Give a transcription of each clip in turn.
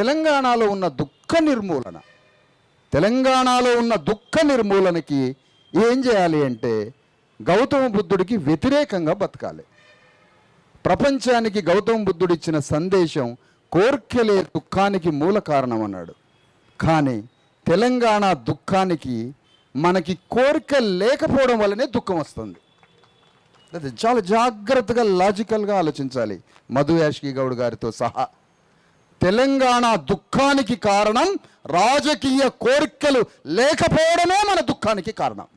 తెలంగాణలో ఉన్న దుఃఖ నిర్మూలన తెలంగాణలో ఉన్న దుఃఖ నిర్మూలనకి ఏం చేయాలి అంటే గౌతమ బుద్ధుడికి వ్యతిరేకంగా బతకాలి. ప్రపంచానికి గౌతమ బుద్ధుడు ఇచ్చిన సందేశం కోర్కెలే దుఃఖానికి మూల కారణం అన్నాడు. కానీ తెలంగాణ దుఃఖానికి మనకి కోరిక లేకపోవడం వల్లనే దుఃఖం వస్తుంది. అది చాలా జాగ్రత్తగా లాజికల్గా ఆలోచించాలి. మధు యాష్కి గౌడ్ గారితో సహా తెలంగాణ దుఃఖానికి కారణం రాజకీయ కోరికలు లేకపోవడమే మన దుఃఖానికి కారణం.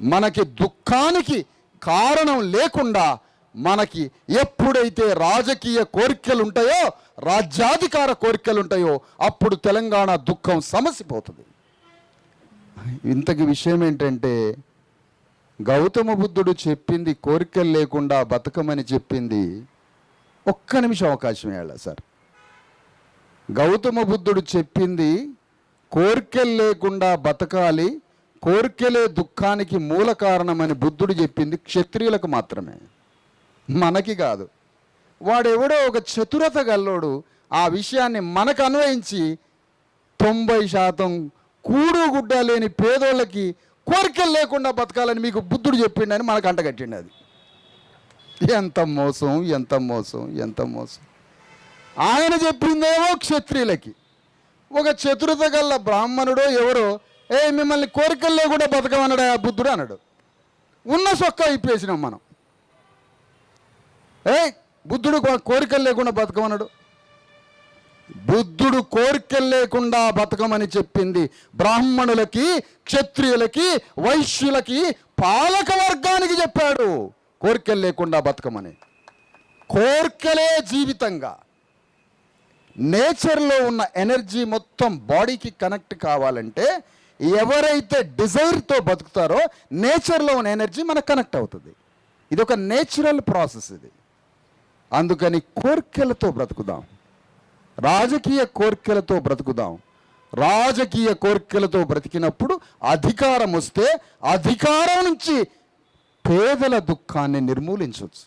మనకి దుఃఖానికి కారణం లేకుండా మనకి ఎప్పుడైతే రాజకీయ కోరికలు ఉంటాయో రాజ్యాధికార కోరికలు ఉంటాయో అప్పుడు తెలంగాణ దుఃఖం సమసిపోతుంది. ఇంతకి విషయం ఏంటంటే గౌతమ బుద్ధుడు చెప్పింది కోరికలు లేకుండా బతకమని చెప్పింది ఒక్క నిమిషం అవకాశం ఇవ్వాలి సార్? గౌతమ బుద్ధుడు చెప్పింది కోరికలు లేకుండా బతకాలి కోరికలే దుఃఖానికి మూల కారణమని బుద్ధుడు చెప్పింది క్షత్రియులకు మాత్రమే. మనకి కాదు. వాడెవడో ఒక చతురత గల్లోడు ఆ విషయాన్ని మనకు అన్వయించి తొంభై శాతం కూడు గుడ్డ లేని పేదోళ్ళకి కోరికలు లేకుండా బతకాలని మీకు బుద్ధుడు చెప్పిండని మనకు అంటగట్టిండి అది ఎంత మోసం ఎంత మోసం ఎంత మోసం. ఆయన చెప్పిందేమో క్షత్రియులకి. ఒక చతురత గల్ల బ్రాహ్మణుడో ఎవరో ఏ మిమ్మల్ని కోరికలు లేకుండా బతకమన్నాడు ఆ బుద్ధుడు అన్నాడు. ఉన్న సొక్క ఇప్పేసినాం మనం. ఏ బుద్ధుడు కోరికలు లేకుండా బతకమన్నాడు. బుద్ధుడు కోరికలు లేకుండా బతకమని చెప్పింది బ్రాహ్మణులకి క్షత్రియులకి వైశ్యులకి పాలక వర్గానికి చెప్పాడు. కోరికలు లేకుండా బతకమని. కోరికలే జీవితంగా. నేచర్లో ఉన్న ఎనర్జీ మొత్తం బాడీకి కనెక్ట్ కావాలంటే ఎవరైతే డిజైర్తో బతుకుతారో నేచర్లో ఉన్న ఎనర్జీ మనకు కనెక్ట్ అవుతుంది. ఇది ఒక నేచురల్ ప్రాసెస్ ఇది. అందుకని కోరికలతో బ్రతుకుదాం. రాజకీయ కోరికలతో బ్రతుకుదాం. రాజకీయ కోరికలతో బ్రతికినప్పుడు అధికారం వస్తే అధికారం నుంచి పేదల దుఃఖాన్ని నిర్మూలించవచ్చు.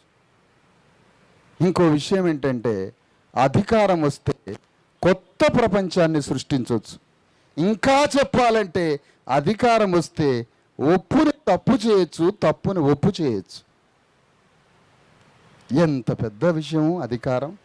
ఇంకో విషయం ఏంటంటే అధికారం వస్తే కొత్త ప్రపంచాన్ని సృష్టించవచ్చు. ఇంకా చెప్పాలంటే అధికారం వస్తే ఒప్పుని తప్పు చేయొచ్చు తప్పుని ఒప్పు చేయొచ్చు. ఎంత పెద్ద విషయం అధికారం?